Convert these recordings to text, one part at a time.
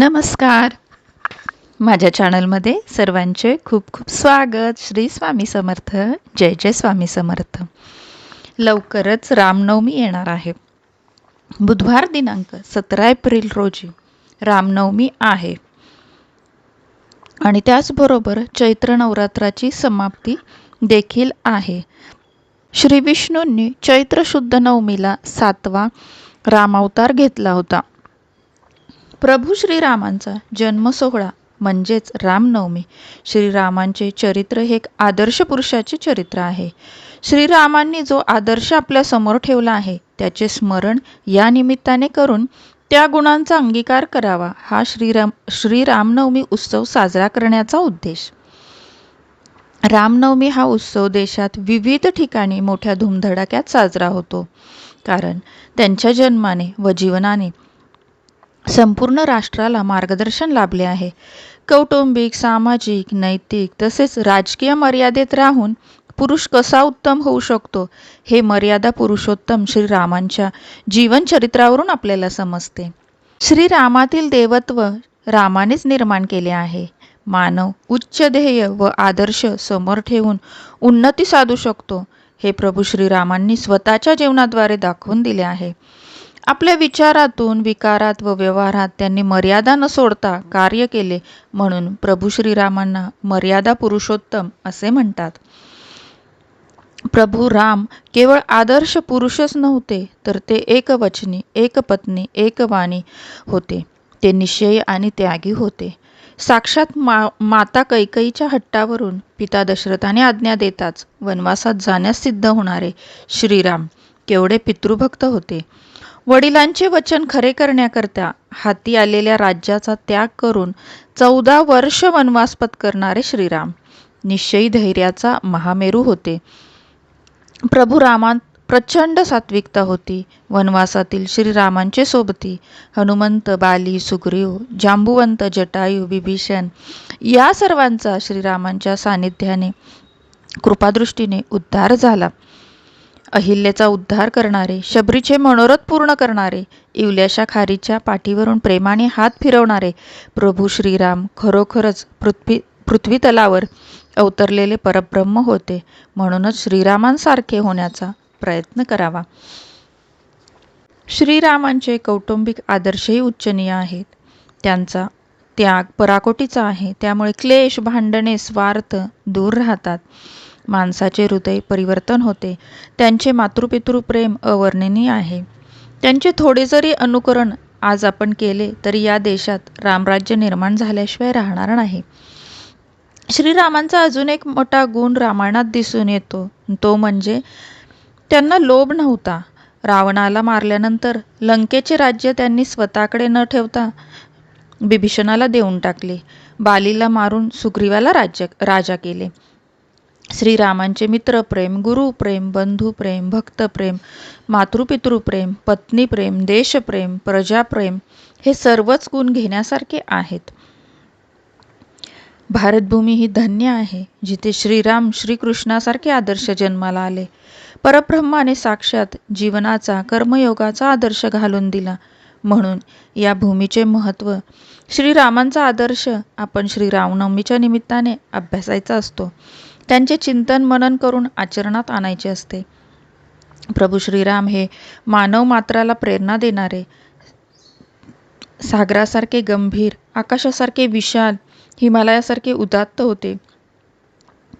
नमस्कार. माझ्या चॅनलमध्ये सर्वांचे खूप खूप स्वागत. श्री स्वामी समर्थ. जय जय स्वामी समर्थ. लवकरच रामनवमी येणार आहे. बुधवार दिनांक सतरा एप्रिल रोजी रामनवमी आहे. आणि त्याचबरोबर चैत्र नवरात्राची समाप्ती देखील आहे. श्री विष्णूंनी चैत्र शुद्ध नवमीला सातवा रामावतार घेतला होता. प्रभू श्रीरामांचा जन्मसोहळा म्हणजेच रामनवमी. श्रीरामांचे चरित्र हे एक आदर्श पुरुषाचे चरित्र आहे. श्रीरामांनी जो आदर्श आपल्यासमोर ठेवला आहे त्याचे स्मरण या निमित्ताने करून त्या गुणांचा अंगीकार करावा हा श्रीराम श्रीरामनवमी उत्सव साजरा करण्याचा उद्देश. रामनवमी हा उत्सव देशात विविध ठिकाणी मोठ्या धुमधडाक्यात साजरा होतो. कारण त्यांच्या जन्माने व जीवनाने संपूर्ण राष्ट्राला मार्गदर्शन लाभले आहे. कौटुंबिक सामाजिक नैतिक तसेच राजकीय मर्यादेत राहून पुरुष कसा उत्तम होऊ शकतो? हे मर्यादा पुरुषोत्तम श्रीरामांच्या जीवनचरित्रावरून आपल्याला समजते. श्रीरामातील देवत्व रामानेच निर्माण केले आहे. मानव उच्च ध्येय व आदर्श समोर ठेवून उन्नती साधू शकतो हे प्रभू श्रीरामांनी स्वतःच्या जीवनाद्वारे दाखवून दिले आहे. आपल्या विचारातून विकारात व व्यवहारात त्यांनी मर्यादा न सोडता कार्य केले म्हणून प्रभू श्रीरामांना मर्यादा पुरुषोत्तम असे म्हणतात. प्रभू राम केवळ आदर्श पुरुषच नव्हते तर ते एकवचनी एकपत्नी एकवाणी होते. ते निश्चय आणि त्यागी होते. साक्षात मा माता कैकईच्या हट्टावरून पिता दशरथाने आज्ञा देताच वनवासात जाण्यास सिद्ध होणारे श्रीराम केवढे पितृभक्त होते. वडिलांचे वचन खरे करण्याकरता हाती आलेल्या राज्याचा त्याग करून चौदा वर्ष वनवास पत्करणारे श्रीराम. निश्चयी धैर्याचा महामेरू होते. प्रभू रामात प्रचंड सात्विकता होती. वनवासातील श्रीरामांचे सोबती हनुमंत बाली सुग्रीव जांबुवंत जटायू विभीषण या सर्वांचा श्रीरामांच्या सानिध्याने कृपादृष्टीने उद्धार झाला. अहिल्याचा उद्धार करणारे शबरीचे मनोरथ पूर्ण करणारे इवल्याशा खारीच्या पाठीवरून प्रेमाने हात फिरवणारे प्रभू श्रीराम खरोखरच पृथ्वी पृथ्वी तलावर अवतरलेले परब्रह्म होते. म्हणूनच श्रीरामांसारखे होण्याचा प्रयत्न करावा. श्रीरामांचे कौटुंबिक आदर्शही उच्चनीय आहेत. त्यांचा त्याग पराकोटीचा आहे. त्यामुळे क्लेश भांडणे स्वार्थ दूर राहतात. माणसाचे हृदय परिवर्तन होते. त्यांचे मातृपितृ प्रेम अवर्णनीय आहे. त्यांचे थोडे जरी अनुकरण आज आपण केले तरी या देशात रामराज्य निर्माण झाल्याशिवाय राहणार नाही. श्रीरामांचा अजून एक मोठा गुण रामायणात दिसून येतो. तो म्हणजे त्यांना लोभ नव्हता. रावणाला मारल्यानंतर लंकेचे राज्य त्यांनी स्वतःकडे न ठेवता बिभीषणाला देऊन टाकले. बालीला मारून सुग्रीवाला राज्य राजा केले. श्रीरामांचे मित्रप्रेम गुरुप्रेम बंधुप्रेम भक्तप्रेम मातृपितृप्रेम पत्नीप्रेम देशप्रेम प्रजाप्रेम हे सर्वच गुण घेण्यासारखे आहेत. भारतभूमी ही धन्य आहे जिथे श्रीराम श्रीकृष्णासारखे आदर्श जन्माला आले. परब्रह्माने साक्षात जीवनाचा कर्मयोगाचा आदर्श घालून दिला. म्हणून या भूमीचे महत्त्व श्रीरामांचा आदर्श आपण श्रीरामनवमीच्या निमित्ताने अभ्यासायचा असतो. त्यांचे चिंतन मनन करून आचरणात आणायचे असते. प्रभू श्रीराम हे मानव मात्राला प्रेरणा देणारे. सागरासारखे गंभीर आकाशासारखे विशाल हिमालयासारखे उदात्त होते.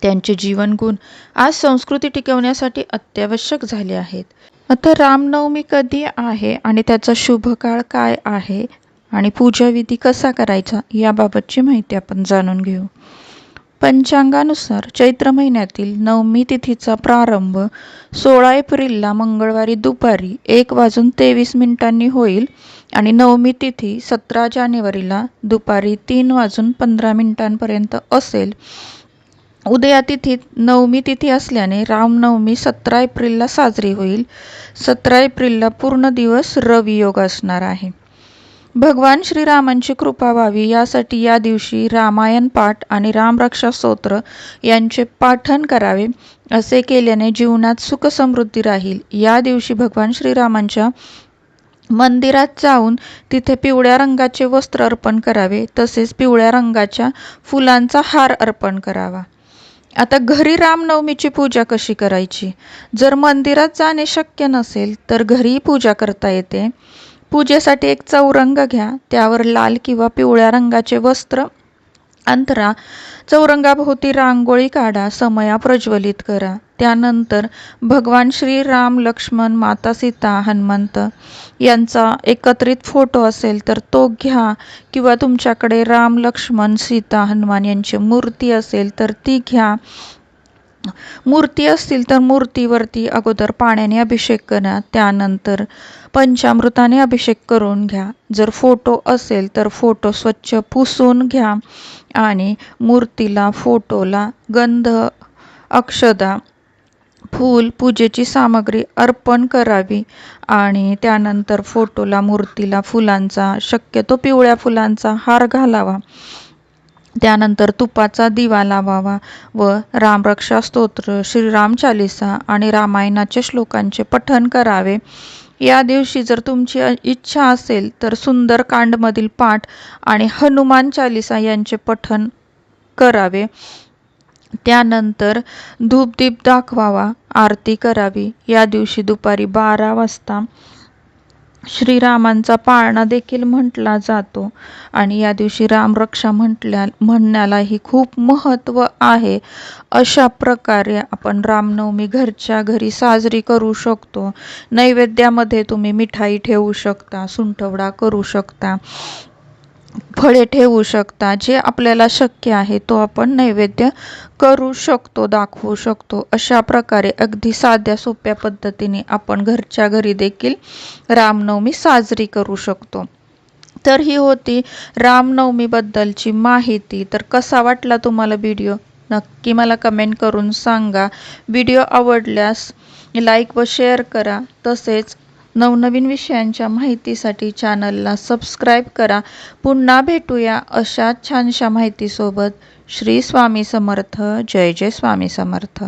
त्यांचे जीवनगुण आज संस्कृती टिकवण्यासाठी अत्यावश्यक झाले आहेत. आता रामनवमी कधी आहे आणि त्याचा शुभ काळ काय आहे आणि पूजाविधी कसा करायचा याबाबतची माहिती आपण जाणून घेऊ. पंचांगानुसार चैत्र महिन्यातील नवमी तिथीचा प्रारंभ सोळा एप्रिलला मंगळवारी दुपारी एक वाजून तेवीस मिनिटांनी होईल आणि नवमी तिथी सतरा जानेवारीला दुपारी तीन वाजून पंधरा मिनिटांपर्यंत असेल. उदया तिथीत नवमी तिथी असल्याने रामनवमी सतरा एप्रिलला साजरी होईल. सतरा एप्रिलला पूर्ण दिवस रवियोग असणार आहे. भगवान श्रीरामांची कृपा व्हावी. यासाठी या दिवशी रामायण पाठ आणि रामरक्षा स्तोत्र यांचे पाठन करावे असे केल्याने जीवनात सुख समृद्धी राहील. या दिवशी भगवान श्रीरामांच्या मंदिरात जाऊन तिथे पिवळ्या रंगाचे वस्त्र अर्पण करावे तसेच पिवळ्या रंगाच्या फुलांचा हार अर्पण करावा. आता घरी रामनवमीची पूजा कशी करायची? जर मंदिरात जाणे शक्य नसेल तर घरीही पूजा करता येते. पूजेसाठी एक चौरंग घ्या. त्यावर लाल किंवा पिवळ्या रंगाचे वस्त्र अंतरा. चौरंगाभोवती रांगोळी काढा. समया प्रज्वलित करा. त्यानंतर भगवान श्री राम लक्ष्मण माता सीता हनुमंत यांचा एकत्रित फोटो असेल तर तो घ्या. किंवा तुमच्याकडे राम लक्ष्मण सीता हनुमान यांची मूर्ती असेल तर ती घ्या. मूर्ती असतील तर मूर्तीवरती अगोदर पाण्याने अभिषेक करा त्यानंतर पंचामृताने अभिषेक करून घ्या. जर फोटो असेल तर फोटो स्वच्छ पुसून घ्या आणि मूर्तीला फोटोला गंध अक्षदा फूल पूजेची सामग्री अर्पण करावी आणि त्यानंतर फोटोला मूर्तीला फुलांचा शक्यतो पिवळ्या फुलांचा हार घालावा. त्यानंतर तुपाचा दिवा लावावा व रामरक्षा स्तोत्र श्रीराम चालिसा आणि रामायणाचे श्लोकांचे पठण करावे. या दिवशी जर तुमची इच्छा असेल तर सुंदरकांडमधील पाठ आणि हनुमान चालिसा यांचे पठण करावे. त्यानंतर धूपदीप दाखवावा आरती करावी. या दिवशी दुपारी बारा वाजता श्रीरामांचा पाळणा देखील म्हटला जातो. आणि या दिवशी रामरक्षा म्हटल्या म्हणण्यालाही खूप महत्त्व आहे. अशा प्रकारे आपण रामनवमी घरच्या घरी साजरी करू शकतो. नैवेद्यामध्ये तुम्ही मिठाई ठेवू शकता सुंठवडा करू शकता. फळे ठेवू शकता जे आपल्याला शक्य आहे तो आपण नैवेद्य करू शकतो दाखवू शकतो. अशा प्रकारे अगदी साध्या सोप्या पद्धतीने आपण घरच्या घरी देखील रामनवमी साजरी करू शकतो. तर ही होती रामनवमीबद्दलची माहिती. तर कसा वाटला तुम्हाला व्हिडिओ? नक्की मला कमेंट करून सांगा. व्हिडिओ आवडल्यास लाईक व शेअर करा. तसेच नवनवीन विषयांच्या माहितीसाठी चॅनलला सबस्क्राईब करा. पुन्हा भेटूया अशा छानशा माहितीसोबत. श्री स्वामी समर्थ. जय जय स्वामी समर्थ.